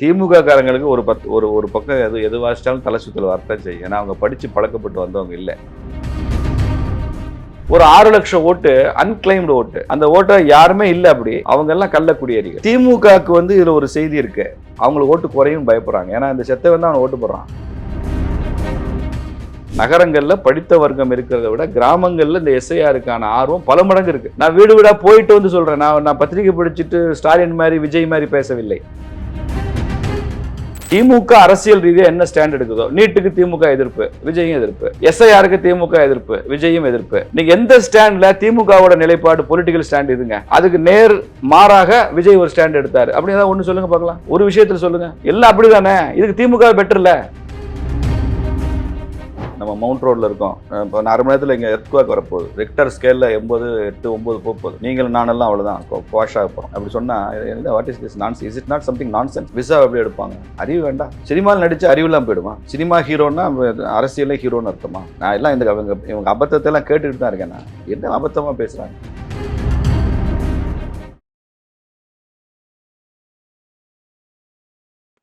திமுக காரங்களுக்கு ஒரு பத்து ஒரு ஒரு பக்கம் எது எது வாசிச்சாலும் தலை சுத்தல் வரத்தான் செய்யும். ஏன்னா அவங்க படித்து பழக்கப்பட்டு வந்தவங்க இல்லை. ஒரு ஆறு லட்சம் ஓட்டு அன்கிளைம்டு ஓட்டு. அந்த ஓட்டை யாருமே இல்லை அப்படி. அவங்க எல்லாம் கள்ள குடியேறிகள். திமுகவுக்கு வந்து இதில் ஒரு செய்தி இருக்கு. அவங்களுக்கு ஓட்டு குறையும் பயப்படுறாங்க. ஏன்னா இந்த செத்தை வந்து அவன் ஓட்டு போடுறான். நகரங்களில் படித்த வர்க்கம் இருக்கிறத விட கிராமங்களில் இந்த எஸ்ஐஆருக்கான ஆர்வம் பல மடங்கு இருக்கு. நான் வீடு வீடாக போயிட்டு வந்து சொல்கிறேன் நான் நான் பத்திரிகை படிச்சுட்டு ஸ்டாலின் மாதிரி விஜய் மாதிரி பேசவில்லை. திமுக அரசியல் ரீதியாக என்ன ஸ்டாண்ட் எடுக்குதோ? நீட்டுக்கு திமுக எதிர்ப்பு விஜயும் எதிர்ப்பு. எஸ்ஐஆருக்கு திமுக எதிர்ப்பு விஜயும் எதிர்ப்பு. நீங்க எந்த ஸ்டாண்ட்ல திமுகவோட நிலைப்பாடு பொலிட்டிக்கல் ஸ்டாண்ட் இதுங்க? அதுக்கு நேர் மாறாக விஜய் ஒரு ஸ்டாண்ட் எடுத்தாரு. அப்படி ஏதாவது ஒண்ணு சொல்லுங்க பார்க்கலாம். ஒரு விஷயத்துல சொல்லுங்க. எல்லாம் அப்படிதானே? இதுக்கு திமுக பெட்டர்ல நம்ம மவுண்ட் ரோட்ல இருக்கோம். இப்போ அரை மணி நேரத்தில் இங்கே எர்த்குவாக் வரப்போகுது. ரெக்டர் ஸ்கேலில் எண்பது எட்டு ஒம்பது போகுது. நீங்களும் நானெல்லாம் அவ்வளோதான் வாஷ் ஆக போகிறோம் அப்படி சொன்னால் what is this non is it not something nonsense visa எப்படி எடுப்பாங்க? அறிவு வேண்டாம். சினிமாவில் நடிச்சு அறிவுலாம் போயிடுமா? சினிமா ஹீரோன்னா அரசியலே ஹீரோன்னு அர்த்தமா? நான் எல்லாம் இந்த அவங்க இவங்க அபத்தத்தை எல்லாம் கேட்டுக்கிட்டு தான் இருக்கேன் நான். என்ன அபத்தமாக பேசுகிறாங்க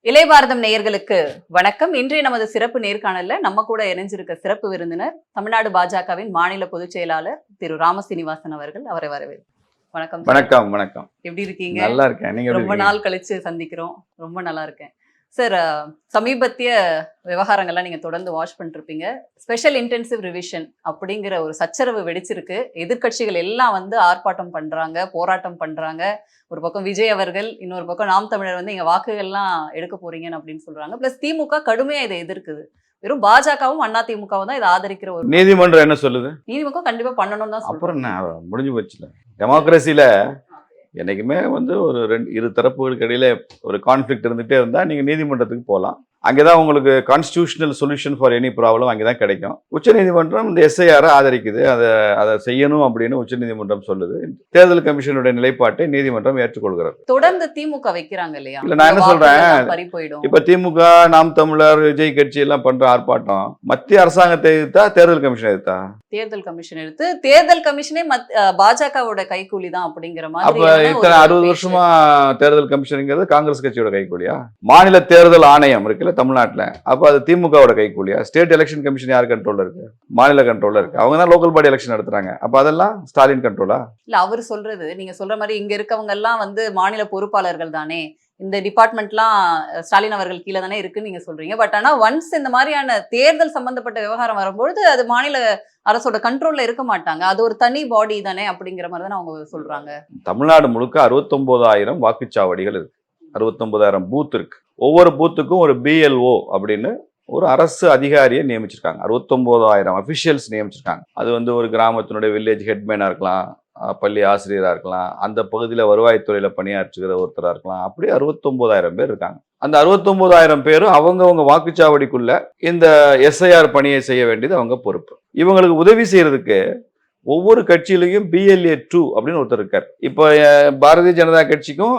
இளைய பாரதம் நேயர்களுக்கு வணக்கம். இன்றைய நமது சிறப்பு நேர்காணல்ல நம்ம கூட இணைஞ்சிருக்க சிறப்பு விருந்தினர் தமிழ்நாடு பாஜகவின் மாநில பொதுச் செயலாளர் திரு ராமசீனிவாசன் அவர்கள். அவரை வரவேற்கிறேன் வணக்கம். வணக்கம் வணக்கம். எப்படி இருக்கீங்க? நல்லா இருக்கேன். ரொம்ப நாள் கழிச்சு சந்திக்கிறோம். ரொம்ப நல்லா இருக்கேன். சார் அஹ், சமீபத்திய விவகாரங்கள்லாம் நீங்க தொடர்ந்து வாட்ச் பண்ணிருப்பீங்க. ஸ்பெஷல் இன்டென்சிவ் ரிவிஷன் அப்படிங்கிற ஒரு சச்சரவு வெடிச்சிருக்கு. எதிர்க்கட்சிகள் எல்லாம் வந்து ஆர்ப்பாட்டம் பண்றாங்க போராட்டம் பண்றாங்க. ஒரு பக்கம் விஜய் அவர்கள் இன்னொரு பக்கம் நாம் தமிழர் வந்து இங்க வாக்குகள்லாம் எடுக்க போறீங்கன்னு அப்படின்னு சொல்றாங்க. பிளஸ் திமுக கடுமையா இதை எதிர்க்குது. வெறும் பாஜகவும் அண்ணா திமுகவும் தான் இதை ஆதரிக்கிற ஒரு நீதிமன்றம் என்ன சொல்லுது? நீதிமுக கண்டிப்பா பண்ணணும்னு தான் அப்புறம் முடிஞ்சு போச்சுல. டெமோக்ரஸியில் என்றைக்குமே வந்து ஒரு ரெண்டு இரு தரப்புகளுக்கு இடையில ஒரு கான்ஃப்ளிக்ட் இருந்துகிட்டே இருந்தால் நீங்கள் நீதிமன்றத்துக்கு போகலாம் அங்கே தான் உங்களுக்கு constitutional solution for any problem அங்கே தான் கிடைக்கும். உச்சநீதிமன்றம் இந்த எஸ்ஐஆரை ஆதரிக்குது. அதை அதை செய்யணும் அப்படின்னு உச்சநீதிமன்றம் சொல்லுது. தேர்தல் கமிஷனுடைய நிலைப்பாட்டை நீதிமன்றம் ஏற்றுக்கொள்கிறது. தொடர்ந்து திமுக வைக்கிறாங்க இல்லையா? இல்ல, நான் என்ன போயிடும். இப்போ திமுக நாம் தமிழர் விஜய் கட்சி எல்லாம் பண்ற ஆர்ப்பாட்டம் மத்திய அரசாங்கத்தை எதிர்த்தா தேர்தல் கமிஷன் எதிர்த்தா? தேர்தல் கமிஷன் எடுத்து தேர்தல் கமிஷனே மத் பாஜகவோட கைக்கூலி தான் அப்படிங்கிற அப்ப மாதிரி இத்தனை அறுபது வருஷமா தேர்தல் கமிஷனுங்கிறது காங்கிரஸ் கட்சியோட கைக்கூலியா மாநில தேர்தல் ஆணையம் இருக்குல்ல தமிழ்நாட்டுல. அப்ப அது திமுகவோட கைக்கூலியா ஸ்டேட் எலெக்ஷன் கமிஷன் யார் கண்ட்ரோல்ல இருக்கு? மாநில கண்ட்ரோல்ல இருக்கு. அவங்க தான் லோக்கல் பாடி எலெக்ஷன் நடத்துறாங்க. அப்ப அதெல்லாம் ஸ்டாலின் கண்ட்ரோலா இல்ல அவர் சொல்றது நீங்க சொல்ற மாதிரி இங்க இருக்கவங்க எல்லாம் வந்து மாநில பொறுப்பாளர்கள் தானே? இந்த டிபார்ட்மெண்ட்லாம் ஸ்டாலின் அவர்கள் கீழே தானே இருக்குன்னு நீங்க சொல்றீங்க. பட் ஆனா ஒன்ஸ் இந்த மாதிரியான தேர்தல் சம்பந்தப்பட்ட விவகாரம் வரும்பொழுது அது மாநில அரசோட கண்ட்ரோல்ல இருக்க மாட்டாங்க. அது ஒரு தனி பாடி தானே அப்படிங்கிற மாதிரி தானே அவங்க சொல்றாங்க. தமிழ்நாடு முழுக்க அறுபத்தொன்பதாயிரம் வாக்குச்சாவடிகள் இருக்கு. அறுபத்தொன்பதாயிரம் பூத் இருக்கு. ஒவ்வொரு பூத்துக்கும் ஒரு பிஎல்ஓ அப்படின்னு ஒரு அரசு அதிகாரியை நியமிச்சிருக்காங்க. அறுபத்தொம்போதாயிரம் அஃபிஷியல்ஸ் நியமிச்சிருக்காங்க. அது வந்து ஒரு கிராமத்தினுடைய வில்லேஜ் ஹெட்மேனாக இருக்கலாம் பள்ளி ஆசிரியராக இருக்கலாம் அந்த பகுதியில் வருவாய்த்துறையில் பணியாற்றுகிற ஒருத்தராக இருக்கலாம். அப்படி அறுபத்தொம்போதாயிரம் பேர் இருக்காங்க. அந்த அறுபத்தொம்போதாயிரம் பேரும் அவங்கவுங்க வாக்குச்சாவடிக்குள்ள இந்த எஸ்ஐஆர் பணியை செய்ய வேண்டியது அவங்க பொறுப்பு. இவங்களுக்கு உதவி செய்கிறதுக்கு ஒவ்வொரு கட்சியிலையும் பிஎல்ஏ டூ அப்படின்னு ஒருத்தர் இருக்கார். இப்போ பாரதிய ஜனதா கட்சிக்கும்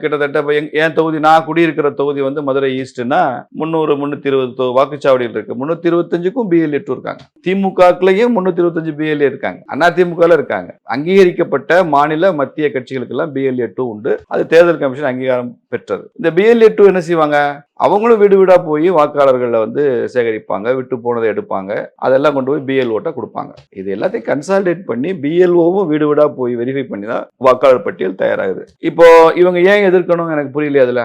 கிட்டத்தட்ட இப்போ எங் என் தொகுதி நான் குடியிருக்கிற தொகுதி வந்து மதுரை ஈஸ்ட்னா முந்நூறு முந்நூற்றி இருபது வாக்குச்சாவடியில் இருக்கு. முந்நூற்றி இருபத்தஞ்சுக்கும் பிஎல்ஏ டூ இருக்காங்க. திமுகக்குள்ளேயும் முந்நூற்றி இருபத்தஞ்சு பிஎல்ஏ இருக்காங்க. அண்ணா திமுகவில் இருக்காங்க. அங்கீகரிக்கப்பட்ட மாநில மத்திய கட்சிகளுக்கெல்லாம் பிஎல்ஏ டூ உண்டு. அது தேர்தல் கமிஷன் அங்கீகாரம் பெற்றது. இந்த பிஎல்ஏ டூ என்ன செய்வாங்க? அவங்களும் வீடு வீடாக போய் வாக்காளர்களை வந்து சேகரிப்பாங்க விட்டு போனதை எடுப்பாங்க. அதெல்லாம் கொண்டு போய் பிஎல்ஓட்டை கொடுப்பாங்க. இது எல்லாத்தையும் கன்சால்டேட் பண்ணி பிஎல்ஓவும் வீடு வீடாக போய் வெரிஃபை பண்ணி தான் வாக்காளர் பட்டியல் தயாராகுது. இப்போ இவங்க ஏன் எதிர்க்கணும் எனக்கு புரியலையே அதில்.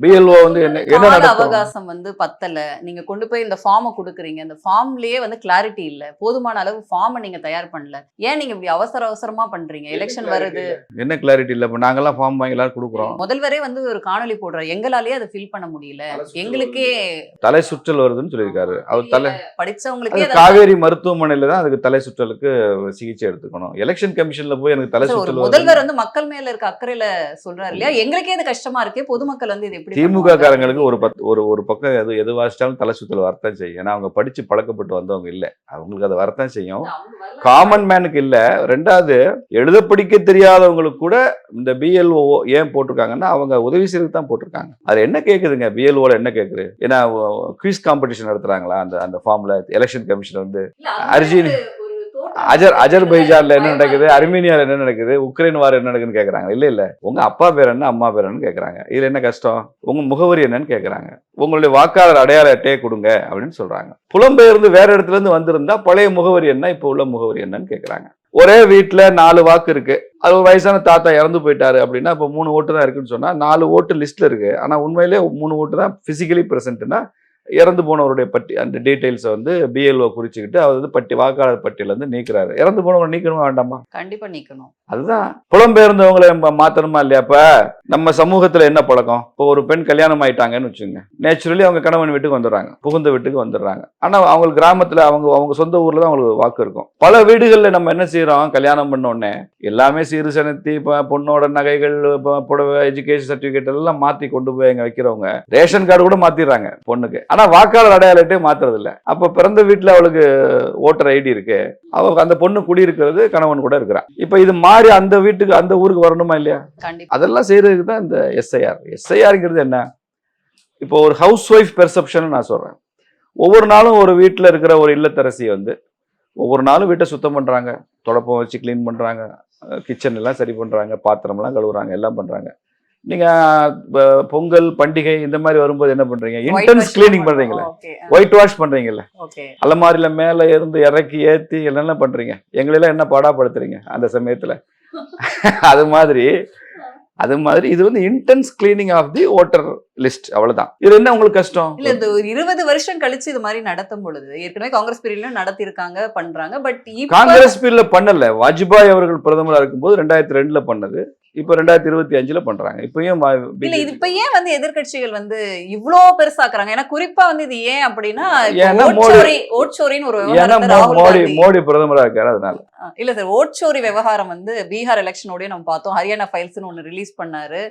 பிஎல்ஓ வந்து என்ன என்ன அவகாசம் வந்து பத்தல. நீங்க கொண்டு போய் இந்த ஃபார்மை கொடுக்குறீங்க. இந்த ஃபார்ம்லயே வந்து கிளாரிட்டி இல்ல. போதுமான அளவு ஃபார்மை நீங்க தயார் பண்ணல. ஏன் நீங்க இப்படி அவசர அவசரமா பண்றீங்க? எலெக்ஷன் வருது. என்ன கிளாரிட்டி இல்ல? இப்போ நாங்கெல்லாம் ஃபார்ம் வாங்கி எல்லாரும் கொடுக்குறோம். முதல்வரே வந்து ஒரு காணொளி போடுறாரு. எங்களாலேயே அதை ஃபில் பண்ண முடியல. எங்களுக்கே தலை சுற்றல் வருதுன்னு சொல்லியிருக்காரு. அவர் தலை படிச்சவங்களுக்கே காவேரி மருத்துவமனையில தான் அதுக்கு தலை சுற்றலுக்கு சிகிச்சை எடுத்துக்கணும். எலெக்ஷன் கமிஷன்ல போய் எனக்கு தலை சுற்றல் முதல்வர் வந்து மக்கள் மேல இருக்க அக்கறையில சொல்றாரு இல்லையா? எங்களுக்கே இது கஷ்டமா இருக்கு. பொதுமக்கள் வந்து இது திமுக? காரங்களுக்கு ஒரு பத்து ஒரு ஒரு பக்கம் எது எது வாசிச்சாலும் தலை சுத்தல் வரத்தான் செய்யும். ஏன்னா அவங்க படிச்சு பழக்கப்பட்டு வந்தவங்க இல்ல. அவங்களுக்கு அதை வரத்தான் செய்யும். காமன் மேனுக்கு இல்ல. ரெண்டாவது எழுத படிக்க தெரியாதவங்களுக்கு கூட இந்த பிஎல்ஓ ஏன் போட்டிருக்காங்கன்னா அவங்க உதவி செய்யறதுக்கு தான் போட்டிருக்காங்க. அது என்ன கேக்குதுங்க? பிஎல்ஓல என்ன கேக்குது? ஏன்னா குவிஸ் காம்படிஷன் நடத்துறாங்களா? அந்த அந்த ஃபார்ம்ல எலெக்ஷன் கமிஷன் வந்து இல்ல, அஜர் அஜர்பைஜான்ல என்ன நடக்குது? அர்மீனியால என்ன நடக்குது? உக்ரைன் வார் என்ன நடக்குதுன்னு கேட்கறாங்க இல்ல இல்ல. உங்க அப்பா பேர் என்ன அம்மா பேர் என்னன்னு கேட்கறாங்க இதுல என்ன கஷ்டம்? உங்க முகவரி என்னன்னு கேட்கறாங்க உங்களுடைய வாக்காளர் அடையாள அட்டையை கொடுங்க அப்படின்னு சொல்றாங்க. புலம்பெயர்ந்து வேற இடத்துல இருந்து வந்திருந்தா பழைய முகவரி என்ன? இப்ப உள்ள முகவரி என்னன்னு கேட்கறாங்க ஒரே வீட்டுல நாலு வாக்கு இருக்கு. அது ஒரு வயசான தாத்தா இறந்து போயிட்டாரு அப்படின்னா இப்ப மூணு ஓட்டு தான் இருக்குன்னு சொன்னா நாலு ஓட்டு லிஸ்ட்ல இருக்கு. ஆனா உண்மையிலே மூணு ஓட்டு தான் பிசிக்கலி பிரசன்ட்னா இறந்து போனவருடைய பட்டி அந்த டீடைல்ஸை வந்து பிஎல்ஓ குறிச்சுக்கிட்டு அவர் வந்து பட்டி வாக்காளர் பட்டியல இருந்து நீக்குறாரு. இறந்து போனவங்க நீக்கணுமா வேண்டாமா? கண்டிப்பா நீக்கணும். அதுதான். புலம்பெயர்ந்தவங்களை மாத்தணுமா இல்லையா இப்ப நம்ம சமூகத்துல என்ன பழக்கம்? இப்போ ஒரு பெண் கல்யாணம் ஆயிட்டாங்கன்னு வச்சுங்க நேச்சுரலி அவங்க கணவன் வீட்டுக்கு வந்துடுறாங்க. புகுந்த வீட்டுக்கு வந்துடுறாங்க. ஆனா அவங்க கிராமத்துல அவங்க அவங்க சொந்த ஊர்ல தான் அவங்களுக்கு வாக்கு இருக்கும். பல வீடுகள்ல நம்ம என்ன செய்யறோம் கல்யாணம் பண்ண உடனே எல்லாமே சீறு சனத்தி பொண்ணோட நகைகள் புடவை எஜுகேஷன் சர்டிபிகேட் எல்லாம் மாத்தி கொண்டு போய் அங்க வைக்கிறவங்க. ரேஷன் கார்டு கூட மாத்திடுறாங்க பொண்ணுக்கு. ஆனா வாக்காளர் அடையாளத்தை மாத்துறது இல்ல அப்ப பிறந்த வீட்டுல அவளுக்கு ஓட்டர் ஐடி இருக்கு. அவ அந்த பொண்ணு குடியிருக்கிறது கணவன் கூட இருக்கிறான். இப்ப இது மாறி அந்த வீட்டுக்கு அந்த ஊருக்கு வரணுமா இல்லையா? அதெல்லாம் செய்யறதுக்கு தான் இந்த எஸ்ஐஆர் எஸ்ஐஆர்ங்கிறது என்ன? இப்போ ஒரு ஹவுஸ் ஒய்ஃப் பெர்செப்ஷன் நான் சொல்றேன். ஒவ்வொரு நாளும் ஒரு வீட்டில் இருக்கிற ஒரு இல்லத்தரசி வந்து ஒவ்வொரு நாளும் வீட்டை சுத்தம் பண்றாங்க. தொடப்பம் வச்சு க்ளீன் பண்றாங்க. கிச்சன் எல்லாம் சரி பண்றாங்க. பாத்திரம்லாம் கழுவுறாங்க. எல்லாம் பண்றாங்க. நீங்க பொங்கல் பண்டிகை இந்த மாதிரி வரும்போது என்ன பண்றீங்க? இன்டென்ஸ் கிளீனிங் பண்றீங்களே? ஓகே ஒயிட் வாஷ் பண்றீங்கல்ல அலமாரியில மேல இருந்து இறக்கி ஏத்தி என்னென்ன பண்றீங்க? எங்களெல்லாம் என்ன பாடாப்படுத்துறீங்க அந்த சமயத்துல? அது மாதிரி அது மாதிரி இது வந்து intense cleaning of the voter list அவ்வளவுதான். இது என்ன உங்களுக்கு கஷ்டம்? இல்ல இந்த ஒரு இருபது வருஷம் கழிச்சு இது மாதிரி நடத்தும் பொழுது ஏற்கனவே காங்கிரஸ் பீரியட்லயும் நடத்திருக்காங்க பண்றாங்க பட் காங்கிரஸ் பீரியட்ல பண்ணல. வாஜ்பாய் அவர்கள் பிரதமரா இருக்கும்போது ரெண்டாயிரத்தி ரெண்டுல பண்ணது. இப்ப ரெண்டாயிரத்தி இருபத்தி அஞ்சுல பண்றாங்க. இப்பயும் இல்ல இது இப்ப ஏன் வந்து எதிர்க்கட்சிகள் வந்து இவ்ளோ பெருசாக்குறாங்க? ஏன்னா குறிப்பா வந்து இது ஏன் அப்படின்னா ஏன்னா மோடி- மோடி பிரதமரா இருக்காரு அதனால. இல்ல சார் ஓட்சோரி விவகாரம் வந்து பீகார் எலெக்ஷனோடய நம்ம பார்த்தோம். ஹரியானா ஃபைல்ஸ்னு ஒன்னு ரிலீஸ் பண்ணாரு.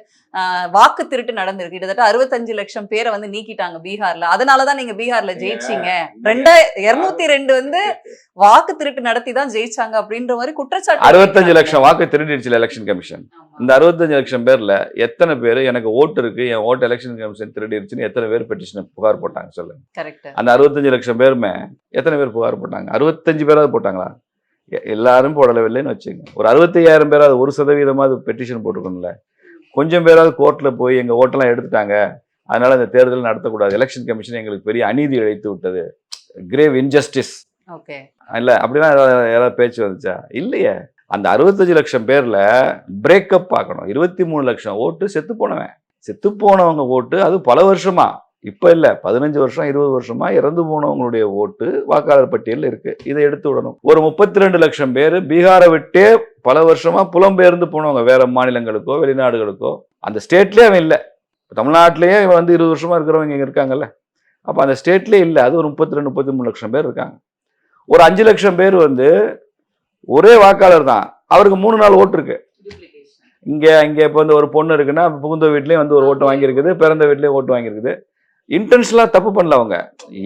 வாக்கு திருட்டு நடந்திருக்கு. கிட்டத்தட்ட அறுபத்தஞ்சு லட்சம் பேரை வந்து நீக்கிட்டாங்க பீகார்ல. அதனாலதான் நீங்க பீகார்ல ஜெயிச்சீங்க. ரெண்டா இருநூத்தி ரெண்டு வந்து வாக்கு திருட்டு நடத்தி தான் ஜெயிச்சாங்க அப்படின்ற மாதிரி குற்றச்சாட்டு அறுபத்தஞ்சு லட்சம் வாக்கு திருடிடுச்சு எலெக்ஷன் கமிஷன் இந்த அறுபத்தஞ்சு லட்சம் பேர்ல எத்தனை பேர் எனக்கு ஓட்டு இருக்கு என் ஓட்டு எலெக்ஷன் கமிஷன் திருடிடுச்சுன்னு எத்தனை பேர் பெட்டிஷன் புகார் போட்டாங்க சொல்லுங்க. கரெக்ட் அந்த அறுபத்தஞ்சு லட்சம் பேருமே எத்தனை பேர் புகார் போட்டாங்க? அறுபத்தஞ்சு பேராவது போட்டாங்களா? எல்லாரும் போடலவில்லைன்னு வச்சுங்க ஒரு அறுபத்தையாயிரம் பேராவது ஒரு சதவீதமாவது பெட்டிஷன் போட்டுக்கணும்ல கொஞ்சம் பேராவது கோர்ட்ல போய் எங்க ஓட்டெல்லாம் எடுத்துட்டாங்க. அதனால இந்த தேர்தல் நடத்தக்கூடாது. எலெக்ஷன் கமிஷன் எங்களுக்கு பெரிய அநீதி இழைத்து விட்டது. Grave injustice okay. இல்ல அப்படிலாம் ஏதாவது ஏதாவது பேச்சு வந்துச்சா? இல்லையே. அந்த அறுபத்தஞ்சு லட்சம் பேர்ல பிரேக்கப் பார்க்கணும். இருபத்தி மூணு லட்சம் ஓட்டு செத்து போனவன். செத்து போனவங்க ஓட்டு அது பல வருஷமா. இப்போ இல்லை பதினஞ்சு வருஷம் இருபது வருஷமா இறந்து போனவங்களுடைய ஓட்டு வாக்காளர் பட்டியலில் இருக்கு. இதை எடுத்து விடணும். ஒரு முப்பத்தி ரெண்டு லட்சம் பேர் பீகாரை விட்டே பல வருஷமா புலம்பெயர்ந்து போனவங்க வேற மாநிலங்களுக்கோ வெளிநாடுகளுக்கோ அந்த ஸ்டேட்லேயே அவன் இல்லை. தமிழ்நாட்டிலேயே இவன் வந்து இருபது வருஷமா இருக்கிறவங்க இங்கே இருக்காங்கல்ல. அப்போ அந்த ஸ்டேட்லேயே இல்லை. அது ஒரு முப்பத்தி ரெண்டு முப்பத்தி மூணு லட்சம் பேர் இருக்காங்க. ஒரு அஞ்சு லட்சம் பேர் வந்து ஒரே வாக்காளர் தான். அவருக்கு மூணு நாள் ஓட்டு இருக்கு. இங்கே இங்கே இப்போ வந்து ஒரு பொண்ணு இருக்குன்னா புகுந்த வீட்லேயும் வந்து ஒரு ஓட்டு வாங்கியிருக்குது பிறந்த வீட்லேயும் ஓட்டு வாங்கியிருக்குது. இன்டென்ஷனலா தப்பு பண்ணல அவங்க.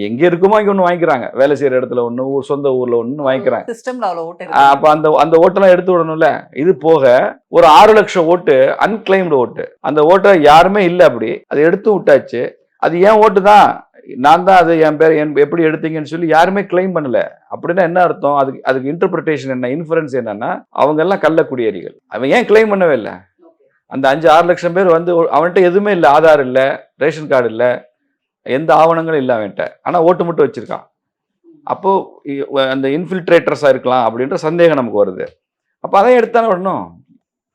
எங்க இருக்குமோ இங்க ஒண்ணு வாங்கிக்கிறாங்க. வேலை செய்யற இடத்துல ஊர் சொந்த ஊர்ல ஒண்ணு வாங்கிக்கிறாங்க சிஸ்டம்ல ஓட்டு அப்ப அந்த அந்த ஓட்டெல்லாம் எடுத்து விடணும்ல. இது போக ஒரு ஆறு லட்சம் ஓட்டு அன்கிளைம்டு ஓட்டு. அந்த ஓட்டை யாருமே இல்லை அப்படி. அதை எடுத்து விட்டாச்சு. அது ஏன் ஓட்டு தான்? நான் தான் அது என் பேர் என் எப்படி எடுத்தீங்கன்னு சொல்லி யாருமே கிளைம் பண்ணல. அப்படின்னா என்ன அர்த்தம்? அதுக்கு அதுக்கு இன்டர்பிரிட்டேஷன் என்ன? இன்ஃபரன்ஸ் என்னன்னா அவங்க எல்லாம் கள்ள குடியேறிகள் அவன் ஏன் கிளைம் பண்ணவே இல்லை? அந்த அஞ்சு ஆறு லட்சம் பேர் வந்து அவன்கிட்ட எதுவுமே இல்லை. ஆதார் இல்லை ரேஷன் கார்டு இல்லை. எந்த ஆவணங்களும் இல்லை அவன்கிட்ட. ஆனா ஓட்டு மட்டும் வச்சிருக்கான். அப்போ இ- அந்த இன்ஃபில்ட்ரேட்டர்ஸா இருக்கலாம் அப்படின்ற சந்தேகம் நமக்கு வருது. அப்ப அதை எடுத்தானே விடணும்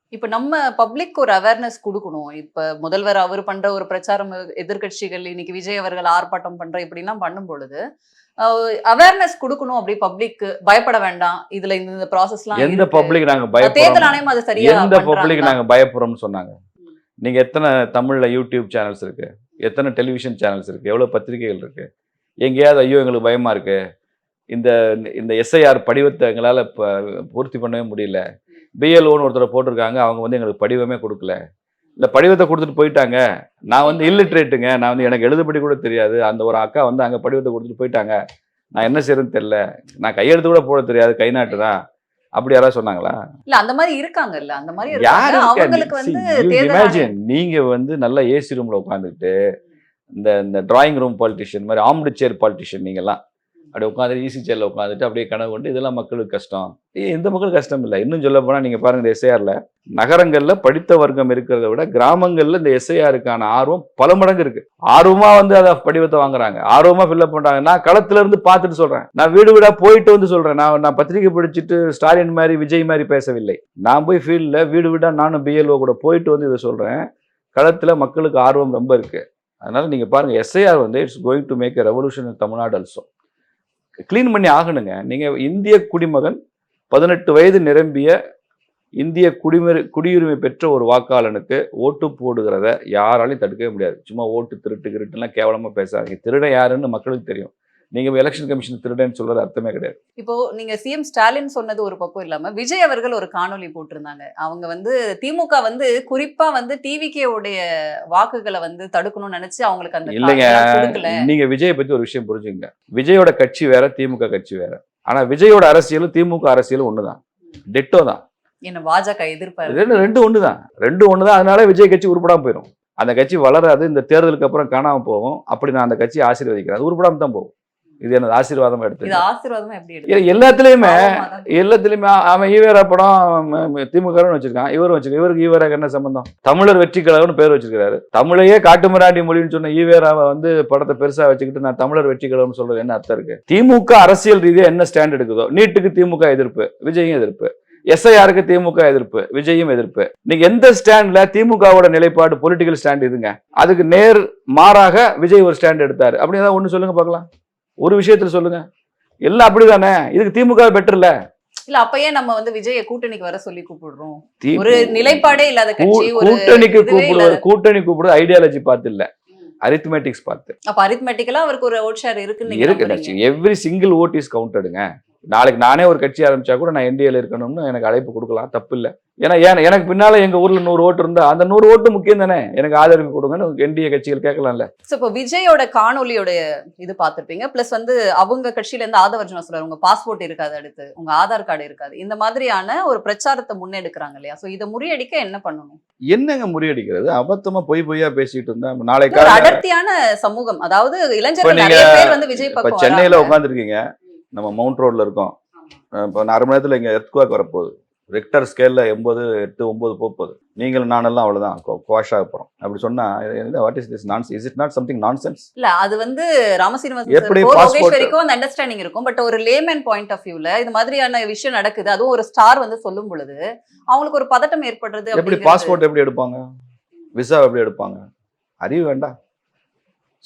இப்ப நம்ம பப்ளிக் ஒரு அவேர்னஸ் கொடுக்கணும். இப்ப முதல்வர் அவர் பண்ற ஒரு பிரச்சாரம் எதிர்க்கட்சிகள் இன்னைக்கு விஜய் அவர்கள் ஆர்ப்பாட்டம் பண்ற இப்படிலாம் பண்ணும் பொழுது அவேர்னஸ் கொடுக்கணும் அப்படி பப்ளிக் பயப்பட வேண்டாம். இதுல இந்த ப்ராசஸ்லாம் எந்த பப்ளிக் நாங்க தேர்தல் பயப்படுறோம் ஆணையம் அது சரியா எந்த பப்ளிக்? நாங்க பயப்படுறோம்னு சொன்னாங்க? நீங்க எத்தனை தமிழ்ல யூடியூப் சேனல்ஸ் இருக்கு? எத்தனை டெலிவிஷன் சேனல்ஸ் இருக்குது எவ்வளோ பத்திரிகைகள் இருக்குது எங்கேயாவது ஐயோ எங்களுக்கு பயமாக இருக்குது இந்த இந்த எஸ்ஐஆர் படிவத்தை எங்களால் ப- பூர்த்தி பண்ணவே முடியல. பிஎல்ஓன்னு ஒருத்தர் போட்டிருக்காங்க. அவங்க வந்து எங்களுக்கு படிவமே கொடுக்கல. இந்த படிவத்தை கொடுத்துட்டு போயிட்டாங்க. நான் வந்து இல்லிட்ரேட்டுங்க நான் வந்து எனக்கு எழுதுபடி கூட தெரியாது. அந்த ஒரு அக்கா வந்து அங்கே படிவத்தை கொடுத்துட்டு போயிட்டாங்க. நான் என்ன செய்யறதுன்னு தெரியல. நான் கையெழுத்து கூட போட தெரியாது. கை நாட்டு தான் அப்படி யாராவது சொன்னாங்களா? இல்ல அந்த மாதிரி இருக்காங்கல்ல அந்த மாதிரி யாரு? அவங்களுக்கு வந்து ஆணையம் நீங்க வந்து நல்ல ஏசி ரூம்ல உட்காந்துக்கிட்டு இந்த இந்த டிராயிங் ரூம் பாலிட்டிஷியன் மாதிரி ஆம்டு சேர் பாலிட்டிஷியன் நீங்கெல்லாம். அப்படியே உட்காந்து ஈசி சேரில் உட்காந்துட்டு அப்படியே கனவு கொண்டு இதெல்லாம் மக்களுக்கு கஷ்டம். எந்த மக்களுக்கு கஷ்டம் இல்லை. இன்னும் சொல்ல போனால் நீங்கள் பாருங்கள் இந்த எஸ்ஐஆரில் நகரங்களில் படித்த வர்க்கம் இருக்கிறத விட கிராமங்களில் இந்த எஸ்ஐஆருக்கான ஆர்வம் பல மடங்கு இருக்குது ஆர்வமாக வந்து அதை படிவத்தை வாங்குறாங்க. ஆர்வமாக ஃபில்அப் பண்ணுறாங்க நான் களத்துலேருந்து பார்த்துட்டு சொல்கிறேன் நான் வீடு வீடாக போயிட்டு வந்து சொல்கிறேன் நான் நான் பத்திரிக்கை படிச்சுட்டு ஸ்டாலின் மாதிரி விஜய் மாதிரி பேசவில்லை. நான் போய் ஃபீல்டில் வீடு வீடாக நானும் பிஎல்ஓ கூட போயிட்டு வந்து இதை சொல்கிறேன் களத்தில் மக்களுக்கு ஆர்வம் ரொம்ப இருக்குது அதனால் நீங்கள் பாருங்கள் எஸ்ஐஆர் வந்து it's going to make a revolution in Tamil Nadu also clean பண்ணி ஆகணுங்க. நீங்கள் இந்திய குடிமகன் பதினெட்டு வயது நிரம்பிய இந்திய குடிமரி குடியுரிமை பெற்ற ஒரு வாக்காளனுக்கு ஓட்டு போடுகிறத யாராலையும் தடுக்கவே முடியாது. சும்மா ஓட்டு திருட்டு கிருட்டுலாம் கேவலமாக பேசாதீங்க. திருடன் யாருன்னு மக்களுக்கு தெரியும். நீங்கள் எலெக்ஷன் கமிஷன் திருடன்னு சொல்றது அர்த்தமே கிடையாது. இப்போ நீங்க சிஎம் ஸ்டாலின் சொன்னது ஒரு பக்கம் இல்லாம விஜய் அவர்கள் ஒரு காணொளி போட்டிருந்தாங்க. அவங்க வந்து திமுக வந்து குறிப்பா வந்து டிவிகே உடைய வாக்குகளை வந்து தடுக்கணும்னு நினைச்சு அவங்களுக்கு அந்த இல்லைங்க. நீங்க விஜயை பத்தி ஒரு விஷயம் புரிஞ்சுங்க விஜயோட கட்சி வேற திமுக கட்சி வேற. ஆனா விஜயோட அரசியலும் திமுக அரசியலும் ஒண்ணுதான். டெட்டோ தான். என்ன பாஜக எதிர்ப்பாரு ரெண்டு ஒன்று தான் ரெண்டு ஒன்று தான் அதனால விஜய் கட்சி உருப்படாம போயிடும் அந்த கட்சி வளராது இந்த தேர்தலுக்கு அப்புறம் காணாம போகும். அப்படி நான் அந்த கட்சியை ஆசீர்வதிக்கிறேன். அது உருப்படாம தான் போகும். இது எனது ஆசீர்வாதமா இது எடுத்து எல்லாத்துலயுமே எல்லாத்துலயுமே அவன் ஈவேரா படம் திமுக வச்சிருக்கான். இவரும் வச்சிருக்கான் இவருக்கு ஈவேராக்கு என்ன சம்பந்தம்? தமிழர் வெற்றி கழகம்னு பேர் வச்சிருக்காரு தமிழையே காட்டுமிராண்டி மொழின்னு சொன்ன ஈவேராவை வந்து படத்தை பெருசா வச்சுக்கிட்டு நான் தமிழர் வெற்றி கழகம்னு சொல்றது என்ன அர்த்தம் இருக்கு? திமுக அரசியல் ரீதியா என்ன ஸ்டாண்ட் எடுக்குதோ? நீட்டுக்கு திமுக எதிர்ப்பு விஜயும் எதிர்ப்பு. எஸ்ஐஆருக்கு திமுக எதிர்ப்பு விஜயும் எதிர்ப்பு. நீங்க எந்த ஸ்டாண்ட்ல திமுகவோட நிலைப்பாடு பொலிட்டிக்கல் ஸ்டாண்ட் இதுங்க? அதுக்கு நேர் மாறாக விஜய் ஒரு ஸ்டாண்ட் எடுத்தாரு. அப்படி ஏதாவது ஒண்ணு சொல்லுங்க பார்க்கலாம். ஒரு விஷயத்துல சொல்லுங்க. எல்லாம் அப்படிதானே? இதுக்கு திமுக பெட்டர் இல்ல? இல்ல அப்ப ஏன் நம்ம வந்து விஜய கூட்டணிக்கு வர சொல்லி கூப்பிடுறோம். ஒரு நிலைப்பாடே இல்லாத கூட்டணிக்கு கூப்பிடுவது கூட்டணி கூப்பிடுவது ஐடியாலஜி பார்த்து இல்ல. அரித்மெட்டிக்ஸ் பார்த்து. அப்ப அரித்மெட்டிக்கலா அவருக்கு ஒரு ஓட் ஷேர் இருக்குன்னு இருக்கு. எவ்ரி சிங்கிள் ஓட் இஸ் கவுண்டடுங்க நாளைக்கு நானே ஒரு கட்சி ஆரம்பிச்சா கூட நான் என்டிஏல இருக்கணும்னு எனக்கு அழைப்பு கொடுக்கலாம். தப்பு இல்ல ஏன்னா ஏன் எனக்கு பின்னால எங்க ஊர்ல நூறு ஓட்டு இருந்தா அந்த நூறு ஓட்டு முக்கியம் தானே? எனக்கு ஆதரவு கொடுங்கன்னு என்டிஏ கட்சிகள் கேட்கலாம்ல. சோ இப்போ விஜயோட காணொலியோட இது பார்த்திருப்பீங்க. பிளஸ் வந்து அவங்க கட்சியில இருந்து ஆதவர்ஜுனா சொல்றாரு உங்க பாஸ்போர்ட் இருக்காது அடுத்து. உங்க ஆதார் கார்டு இருக்காது. இந்த மாதிரியான ஒரு பிரச்சாரத்தை முன்னெடுக்கிறாங்க இல்லையா? சோ இதை முறியடிக்க என்ன பண்ணணும்? என்னங்க முறியடிக்கிறது? அபத்தமா பொய் பொய்யா பேசிட்டு இருந்தா நாளைக்கு அடர்த்தியான சமூகம். அதாவது இளைஞர்கள் நீங்க நிறைய பேர் வந்து விஜய் சென்னையில. உட்காந்துருக்கீங்க நம்ம மவுண்ட் ரோட்ல இருக்கோம். இப்ப அரை மணி நேரத்துல இங்க எர்த்குவாக் வரப்போகுது. ரெக்டர் ஸ்கேல்ல எண்பது எட்டு ஒன்பது போக போகுது நீங்களும் நானெல்லாம் அவ்வளவுதான். குவாஷ் ஆக போறோம். அப்படி சொன்னா what is this non is it not something nonsense இல்ல அது வந்து ராமசீனிவாசன் எப்படி லோகேஸ்வரிக்கும் அந்த அண்டர்ஸ்டாண்டிங் இருக்கும். பட் ஒரு லேமன் பாயிண்ட் ஆஃப் வியூல இது மாதிரியான விஷயம் நடக்குது. அதுவும் ஒரு ஸ்டார் வந்து சொல்லும் பொழுது அவங்களுக்கு ஒரு பதட்டம் ஏற்படுறது எப்படி பாஸ்போர்ட் எப்படி எடுப்பாங்க? விசா எப்படி எடுப்பாங்க? அறிவு வேண்டாம்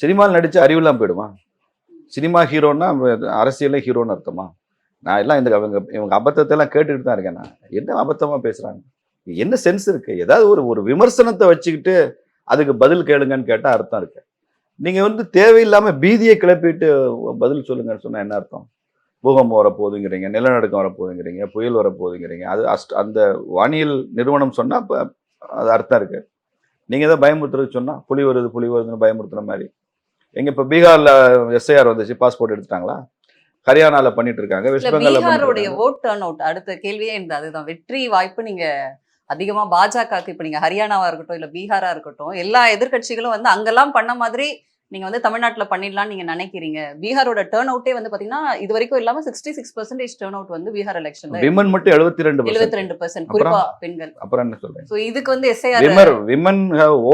சினிமாவில் நடிச்சு அறிவுலாம் போயிடுமா? சினிமா ஹீரோன்னா அரசியலே ஹீரோன்னு அர்த்தமா? நான் எல்லாம் இந்த அவங்க இவங்க அபத்தத்தை எல்லாம் கேட்டுக்கிட்டு தான் இருக்கேன் நான். என்ன அபத்தமாக பேசுகிறாங்க என்ன சென்ஸ் இருக்குது ஏதாவது ஒரு ஒரு விமர்சனத்தை வச்சுக்கிட்டு அதுக்கு பதில் கேளுங்கன்னு கேட்டால் அர்த்தம் இருக்கு. நீங்கள் வந்து தேவையில்லாமல் பீதியை கிளப்பிட்டு பதில் சொல்லுங்கன்னு சொன்னால் என்ன அர்த்தம்? பூகம்பம் வரப்போகுதுங்கிறீங்க நிலநடுக்கம் வரப்போகுதுங்கிறீங்க புயல் வரப்போகுதுங்கிறீங்க அது அஸ்ட் அந்த வானியல் நிறுவனம் சொன்னால் அப்ப அது அர்த்தம் இருக்குது நீங்கள் எதாவது பயமுறுத்துறது சொன்னால் புலி வருது புலி வருதுன்னு பயமுறுத்துற மாதிரி. எங்க இப்ப பீகார்ல எஸ்ஐஆர் வந்துச்சு பாஸ்போர்ட் எடுத்துட்டாங்களா? ஹரியானால பண்ணிட்டு இருக்காங்க வெஸ்ட் பீகாருடைய ஓட் டர்ன் அவுட் அடுத்த கேள்வியே இந்த அதுதான். வெற்றி வாய்ப்பு நீங்க அதிகமா பாஜகவுக்கு இப்ப நீங்க ஹரியானாவா இருக்கட்டும் இல்ல பீகாரா இருக்கட்டும் எல்லா எதிர்க்கட்சிகளும் வந்து அங்கெல்லாம் பண்ண மாதிரி நீங்க வந்து தமிழ்நாட்டுல பண்ணிடலாம்னு நீங்க நினைக்கிறீங்க. பீகாரோட டேர்ன் அவுட்டே வந்து பாத்தீங்கன்னா இது வரைக்கும் இல்லாம sixty six percentage turn out வந்து பீகார் எலெக்ஷன்ல விமன் மட்டும் எழுபத்தி ரெண்டு எழுபத்தி ரெண்டு பர்சன்ட் குறிப்பா பெண்கள். அப்புறம் என்ன சொல்றேன் சோ இதுக்கு வந்து SIR விமர் women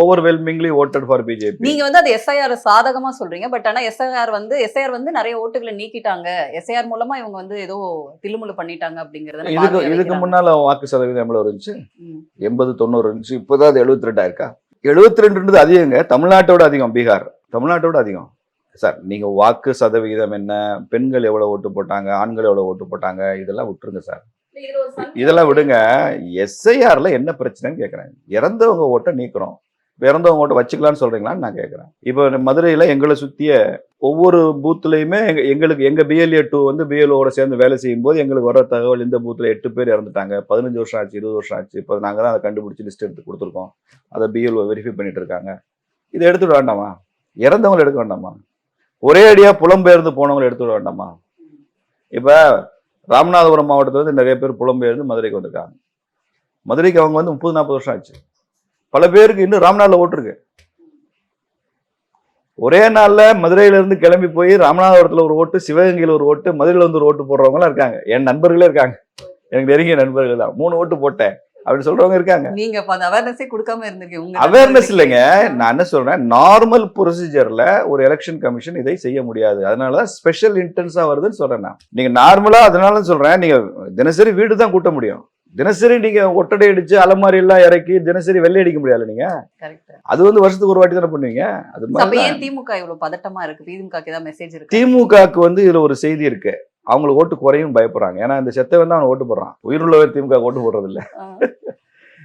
overwhelmingly voted for BJP நீங்க வந்து அது எஸ்ஐஆர் சாதகமா சொல்றீங்க. பட் ஆனா எஸ்ஐஆர் வந்து எஸ்ஐஆர் வந்து நிறைய ஓட்டுகளை நீக்கிட்டாங்க. எஸ்ஐஆர் மூலமா இவங்க வந்து ஏதோ தில்லுமுள்ளு பண்ணிட்டாங்க அப்படிங்கறத இதுக்கு இதுக்கு. முன்னால வாக்கு சதவீதம் எவ்வளவு இருந்துச்சு. எண்பது தொண்ணூறு இருந்துச்சு. இப்போதான் அது எழுபத்தி ரெண்டா இருக்கா எழுபத்தி ரெண்டுன்றது அதிகங்க தமிழ்நாட்டோட அதிகம் பீகார். தமிழ்நாட்டோட அதிகம். சார் நீங்க வாக்கு சதவிகிதம் என்ன? பெண்கள் எவ்வளவு ஓட்டு போட்டாங்க? ஆண்கள் எவ்வளவு ஓட்டு போட்டாங்க? இதெல்லாம் விட்டுருங்க சார். இதெல்லாம் விடுங்க. எஸ்ஐஆர்ல என்ன பிரச்சனைன்னு கேட்குறேன் இறந்தவங்க ஓட்டை நீக்குறோம். இப்ப இறந்தவங்க ஓட்டை வச்சுக்கலாம்னு சொல்றீங்களான்னு நான் கேட்குறேன் இப்போ மதுரையில எங்களை சுத்திய ஒவ்வொரு பூத்துலையுமே எங்க- எங்களுக்கு எங்க பிஎல்ஏ டூ வந்து பிஎல்ஓட சேர்ந்து வேலை செய்யும் போது எங்களுக்கு வர தகவல் இந்த பூத்துல எட்டு பேர் இறந்துட்டாங்க. பதினஞ்சு வருஷம் ஆச்சு இருபது வருஷம் ஆச்சு. இப்போ நாங்க தான் அதை கண்டுபிடிச்சி லிஸ்ட் எடுத்து கொடுத்துருக்கோம். அதை பிஎல்ஓ வெரிஃபை பண்ணிட்டு இருக்காங்க. இதை எடுத்துட வேண்டாமா இறந்தவங்களை எடுக்க வேண்டாமா? ஒரே அடியாக புலம்பெயர்ந்து போனவங்களை எடுத்துட வேண்டாமா? இப்போ ராமநாதபுரம் மாவட்டத்தில் இருந்து நிறைய பேர் புலம்பெயர்ந்து மதுரைக்கு வந்திருக்காங்க. மதுரைக்கு அவங்க வந்து முப்பது நாற்பது வருஷம் ஆச்சு. பல பேருக்கு இன்னும் ராமநாதில் ஓட்டுருக்கு ஒரே நாளில் மதுரையிலேருந்து கிளம்பி போய் ராமநாதபுரத்தில் ஒரு ஓட்டு சிவகங்கையில் ஒரு ஓட்டு மதுரையில் வந்து ஒரு ஓட்டு போடுறவங்களாம் இருக்காங்க. என் நண்பர்களே இருக்காங்க. எனக்கு நெருங்கிய நண்பர்கள் தான். மூணு ஓட்டு போட்டேன். அப்படின்னு சொல்றவங்க இருக்காங்க. நீங்க அவேர்னஸே கொடுக்காம இருந்திருக்கீங்க. அவேர்னஸ் இல்லைங்க. நான் என்ன சொல்றேன்? நார்மல் ப்ரொசீஜர்ல ஒரு எலெக்ஷன் கமிஷன் இதை செய்ய முடியாது. அதனாலதான் ஸ்பெஷல் இன்டென்ஸா வருதுன்னு சொல்றேன் நான். நீங்க நார்மலா அதனால சொல்றேன். நீங்க தினசரி வீடு தான் கூட்ட முடியும். தினசரி நீங்க ஒட்டடை அடிச்சு அலமாரி எல்லாம் இறக்கி தினசரி வெள்ளை அடிக்க முடியாது நீங்க? அது வந்து வருஷத்துக்கு ஒரு வாட்டி தானே பண்ணுவீங்க? அது மாதிரி திமுக இவ்வளவு பதட்டமா இருக்கு? திமுக மெசேஜ் இருக்கு? திமுகவுக்கு வந்து இதுல ஒரு செய்தி இருக்கு. அவங்களுக்கு ஓட்டு குறையும் பயப்படுறாங்க. ஏன்னா இந்த செத்தவன் தான் அவன் ஓட்டு போடுறான். உயிருள்ளவர் திமுக ஓட்டு போடுறதில்லை.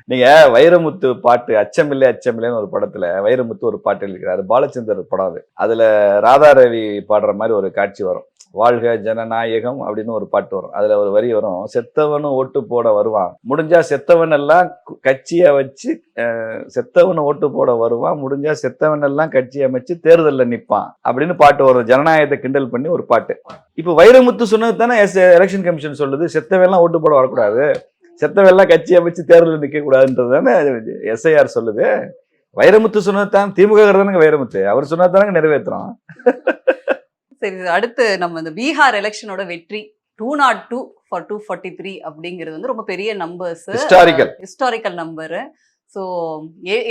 நீங்க வைரமுத்து பாட்டு அச்சமில்லை அச்சமில்லைன்னு ஒரு படத்துல வைரமுத்து ஒரு பாட்டு எழுதிக்கிறாரு பாலச்சந்தர் படம் அது. அதுல ராதாரவி பாடுற மாதிரி ஒரு காட்சி வரும். வாழ்க ஜனநாயகம் அப்படின்னு ஒரு பாட்டு வரும். அதுல ஒரு வரி வரும். செத்தவனும் ஓட்டு போட வருவான். முடிஞ்சா செத்தவன் எல்லாம் கட்சியை வச்சு செத்தவன் ஓட்டு போட வருவான். முடிஞ்சா செத்தவன் எல்லாம் கட்சி அமைச்சு தேர்தலில் நிற்பான் அப்படின்னு பாட்டு வரும். ஜனநாயகத்தை கிண்டல் பண்ணி ஒரு பாட்டு. இப்போ வைரமுத்து சொன்னது தானே எலெக்ஷன் கமிஷன் சொல்லுது. செத்தவன் எல்லாம் ஓட்டு போட வரக்கூடாது. செத்தவெல்லாம் கட்சி அமைச்சு தேர்தலில் நிக்க கூடாதுன்றது தானே எஸ்ஐஆர் சொல்லுது. வைரமுத்து சொன்னது தான் திமுக தானங்க வைரமுத்து. அவர் சொன்னது தானங்க நிறைவேற்றுறோம் சரி அடுத்து நம்ம இந்த பீகார் எலெக்ஷனோட வெற்றி two not two for two forty three அப்படிங்கிறது வந்து ரொம்ப பெரிய numbers Historical. Historical number so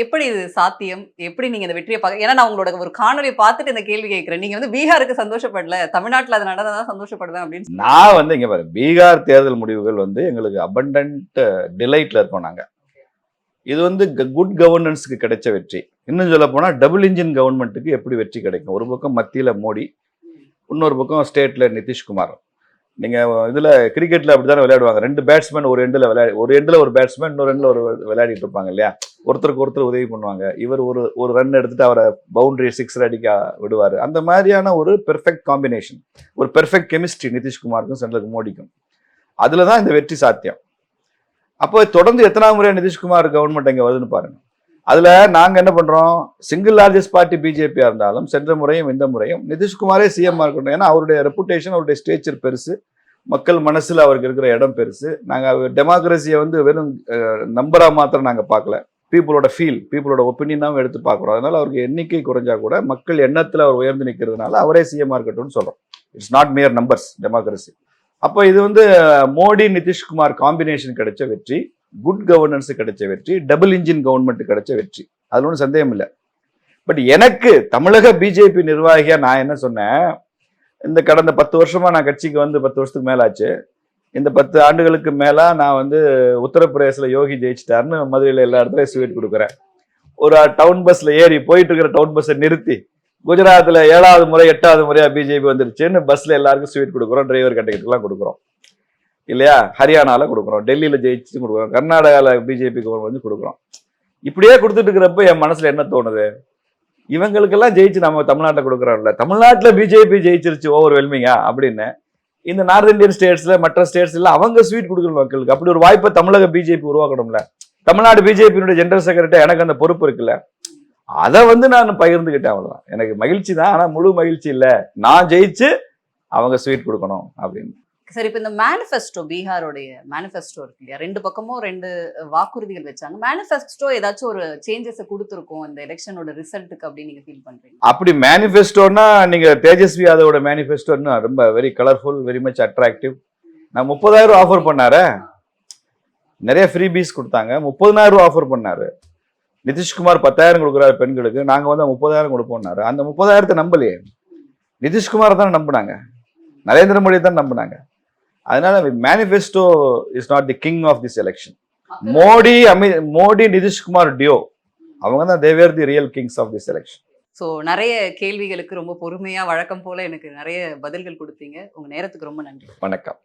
எப்படி இது சாத்தியம்? எப்படி நீங்கள் இந்த வெற்றியை பார்க்க ஏன்னா நான் உங்களோட ஒரு காணொலியை பார்த்துட்டு இந்த கேள்வி கேட்குறேன். நீங்கள் வந்து பீகாருக்கு சந்தோஷப்படல தமிழ்நாட்டில் அது நடந்ததான் சந்தோஷப்படுவேன் அப்படின்னு நான் வந்து இங்கே பாரு பீகார் தேர்தல் முடிவுகள் வந்து எங்களுக்கு அபண்டன்ட் டிலைட்ல இருக்கோம் நாங்கள் இது வந்து குட் கவர்னன்ஸுக்கு கிடைச்ச வெற்றி. இன்னும் சொல்ல போனால் டபுள் இன்ஜின் கவர்மெண்ட்டுக்கு எப்படி வெற்றி கிடைக்கும்? ஒரு பக்கம் மத்தியில் மோடி இன்னொரு பக்கம் ஸ்டேட்ல நிதிஷ்குமார். நீங்க இதுல கிரிக்கெட்ல அப்படித்தானே விளையாடுவாங்க. ரெண்டு பேட்ஸ்மேன் ஒரு எண்டில் விளையாடி ஒரு எண்டில் ஒரு பேட்ஸ்மேன் இன்னொரு எண்ட்ல ஒரு விளையாடிட்டு இருப்பாங்க இல்லையா? ஒருத்தருக்கு ஒருத்தர் உதவி பண்ணுவாங்க. இவர் ஒரு ஒரு ரன் எடுத்துட்டு அவரை பவுண்டரி சிக்ஸர் அடிக்க விடுவார். அந்த மாதிரியான ஒரு பெர்ஃபெக்ட் காம்பினேஷன் ஒரு பெர்ஃபெக்ட் கெமிஸ்ட்ரி நிதிஷ்குமாருக்கும் சென்ட்ரல் மோடிக்கும். அதுல தான் இந்த வெற்றி சாத்தியம். அப்போ தொடர்ந்து எத்தனாவது முறை நிதிஷ்குமார் கவர்மெண்ட் இங்கே வருதுன்னு பாருங்க. அதுல நாங்க என்ன பண்றோம்? சிங்கிள் லார்ஜஸ்ட் பார்ட்டி பிஜேபியா இருந்தாலும் சென்ற முறையும் இந்த முறையும் நிதிஷ்குமாரே சிஎம் இருக்கட்டும். ஏன்னா அவருடைய ரெப்புடேஷன் அவருடைய ஸ்டேச்சர் பெருசு. மக்கள் மனசுல அவருக்கு இருக்கிற இடம் பெருசு. நாங்க டெமோக்ரஸியை வந்து வெறும் நம்பரா மாத்திரம் நாங்க பார்க்கல. பீப்புளோட ஃபீல் பீப்புளோட ஒப்பீனியனாகவும் எடுத்து பார்க்குறோம். அதனால அவருக்கு எண்ணிக்கை குறைஞ்சா கூட மக்கள் எண்ணத்தில் அவர் உயர்ந்து நிற்கிறதுனால அவரே சிஎம்மாக இருக்கட்டும்னு சொல்கிறோம் it's not mere numbers democracy அப்போ இது வந்து மோடி நிதிஷ்குமார் காம்பினேஷன் கிடைச்ச வெற்றி. குட் கவர்னன்ஸ் கிடைச்ச வெற்றி டபுள் இன்ஜின் கவர்மெண்ட் கிடைச்ச வெற்றி. அதில் ஒன்றும் சந்தேகம் இல்லை. பட் எனக்கு தமிழக பிஜேபி நிர்வாகியாக நான் என்ன சொன்னேன்? இந்த கடந்த பத்து வருஷமா நான் கட்சிக்கு வந்து பத்து வருஷத்துக்கு மேலாச்சு. இந்த பத்து ஆண்டுகளுக்கு மேலே நான் வந்து உத்தரப்பிரதேசில் யோகி ஜெயிச்சிட்டாருன்னு மதுரையில் எல்லா இடத்துலையும் ஸ்வீட் கொடுக்குறேன். ஒரு டவுன் பஸ்ஸில் ஏறி போயிட்டு இருக்கிற டவுன் பஸ்ஸை நிறுத்தி குஜராத்தில் ஏழாவது முறை எட்டாவது முறையாக பிஜேபி வந்துருச்சுன்னு பஸ்ஸில் எல்லாருக்கும் ஸ்வீட் கொடுக்குறோம் டிரைவர் கண்டக்டர்லாம் கொடுக்குறோம். இல்லையா? ஹரியானாவில் கொடுக்குறோம். டெல்லியில் ஜெயிச்சு கொடுக்குறோம். கர்நாடகாவில் பிஜேபி வந்து கொடுக்குறோம். இப்படியே கொடுத்துட்டு இருக்கிறப்ப என் மனசில் என்ன தோணுது? இவங்களுக்கெல்லாம் ஜெயிச்சு நம்ம தமிழ்நாட்டில் கொடுக்குறோம்ல. தமிழ்நாட்டில் பிஜேபி ஜெயிச்சிருச்சு ஓவர் வெல்மிங்கா அப்படின்னு. இந்த நார்த் இந்தியன் ஸ்டேட்ஸில் மற்ற ஸ்டேட்ஸில் அவங்க ஸ்வீட் கொடுக்கணும் மக்களுக்கு. அப்படி ஒரு வாய்ப்பை தமிழக பிஜேபி உருவாக்கணும்ல. தமிழ்நாடு பிஜேபியினுடைய ஜெனரல் செக்ரட்டரி எனக்கு அந்த பொறுப்பு இருக்குல்ல. அதை வந்து நான் பகிர்ந்துக்கிட்டேன் அவ்வளோதான் எனக்கு மகிழ்ச்சி தான் ஆனால் முழு மகிழ்ச்சி இல்லை. நான் ஜெயிச்சு அவங்க ஸ்வீட் கொடுக்கணும் அப்படின்னு. சரி இப்போ இந்த மேனிஃபெஸ்டோ பீகாரோடைய மேனிஃபெஸ்டோ இருக்கு இல்லையா? ரெண்டு பக்கமும் ரெண்டு வாக்குறுதிகள் வச்சாங்க. மேனிஃபெஸ்டோ ஏதாச்சும் ஒரு சேஞ்சஸ் கொடுத்துருக்கோம் இந்த எலெக்ஷனோட ரிசல்ட்டுக்கு அப்படின்னு நீங்க ஃபீல் பண்றீங்க அப்படி மேனிஃபெஸ்டோன்னா நீங்க தேஜஸ்வி யாதவோட மேனிஃபெஸ்டோன்னு ரொம்ப very colourful very much attractive நான் முப்பதாயிரம் ஆஃபர் பண்ணாரே. நிறைய ஃப்ரீ பீஸ் கொடுத்தாங்க. முப்பதனாயிரம் ரூபா ஆஃபர் பண்ணாரு. நிதிஷ்குமார் பத்தாயிரம் கொடுக்குறாரு பெண்களுக்கு. நாங்கள் வந்து முப்பதாயிரம் கொடுப்போம்னாரு. அந்த முப்பதாயிரத்தை நம்பலையே. நிதிஷ்குமார் தான் நம்பினாங்க. நரேந்திர மோடி தான் நம்பினாங்க. அதனால manifesto is not the king of this election Modi அமி மோடி நிதிஷ்குமார் டியோ அவங்க தான் they were the real kings of this election so நிறைய கேள்விகளுக்கு ரொம்ப பொறுமையா வழக்கம் போல எனக்கு நிறைய பதில்கள் கொடுத்தீங்க. உங்க நேரத்துக்கு ரொம்ப நன்றி. வணக்கம்.